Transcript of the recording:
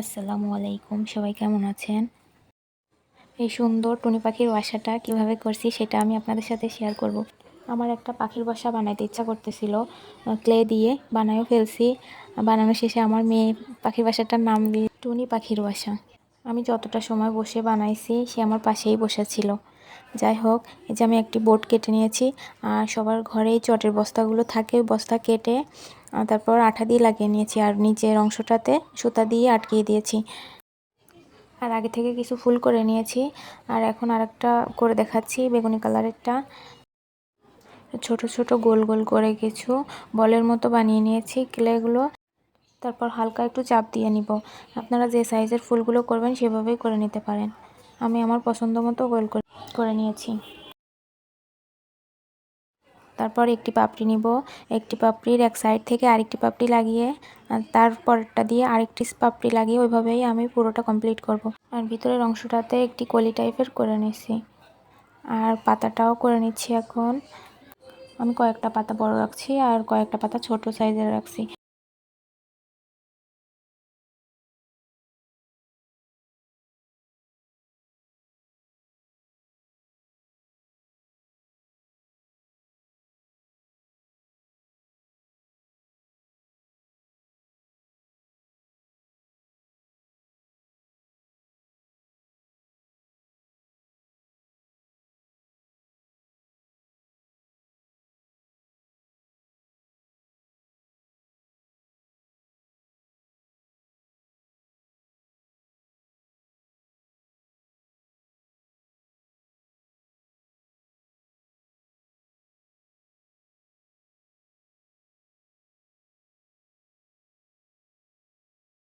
আসসালামু আলাইকুম, সবাই কেমন আছেন? এই সুন্দর টুনি পাখির বাসাটা কীভাবে করছি সেটা আমি আপনাদের সাথে শেয়ার করব। আমার একটা পাখির বাসা বানাইতে ইচ্ছা করতেছিল ক্লে দিয়ে বানায়ও ফেলছি। বানানো শেষে আমার মেয়ে পাখির বাসাটার নাম দিয়ে টুনি পাখির বাসা। আমি যতটা সময় বসে বানাইছি, সে আমার পাশেই বসেছিল। যাই হোক, এই যে আমি একটি বোর্ড কেটে নিয়েছি, আর সবার ঘরেই চটের বস্তাগুলো থাকে বস্তা কেটে তারপর আঠা দিয়ে লাগিয়ে নিয়েছি আর নিচের অংশটাতে সুতা দিয়ে আটকিয়ে দিয়েছি। আর আগে থেকে কিছু ফুল করে নিয়েছি। আর এখন আরেকটা করে দেখাচ্ছি, বেগুনি কালারেরটা। ছোট ছোট, গোল গোল করে কিছু বলের মতো বানিয়ে নিয়েছি ক্লেগুলো। তারপর হালকা একটু চাপ দিয়ে নিব। আপনারা যে সাইজের ফুলগুলো করবেন সেভাবেই করে নিতে পারেন। আমি আমার পছন্দ মতো গোল করে নিয়েছি। তারপর একটি পাপড়ি নিব। একটি পাপড়ির এক সাইড থেকে আরেকটি পাপড়ি লাগিয়ে তারপরটা দিয়ে আরেকটি পাপড়ি লাগিয়ে ওইভাবেই আমি পুরোটা কমপ্লিট করব। আর ভিতরের অংশটাতে একটি কলি টাইপের করে নিছি। আর পাতাটাও করে নিচ্ছি এখন। আমি কয়েকটা পাতা বড় রাখছি আর কয়েকটা পাতা ছোট সাইজের রাখছি।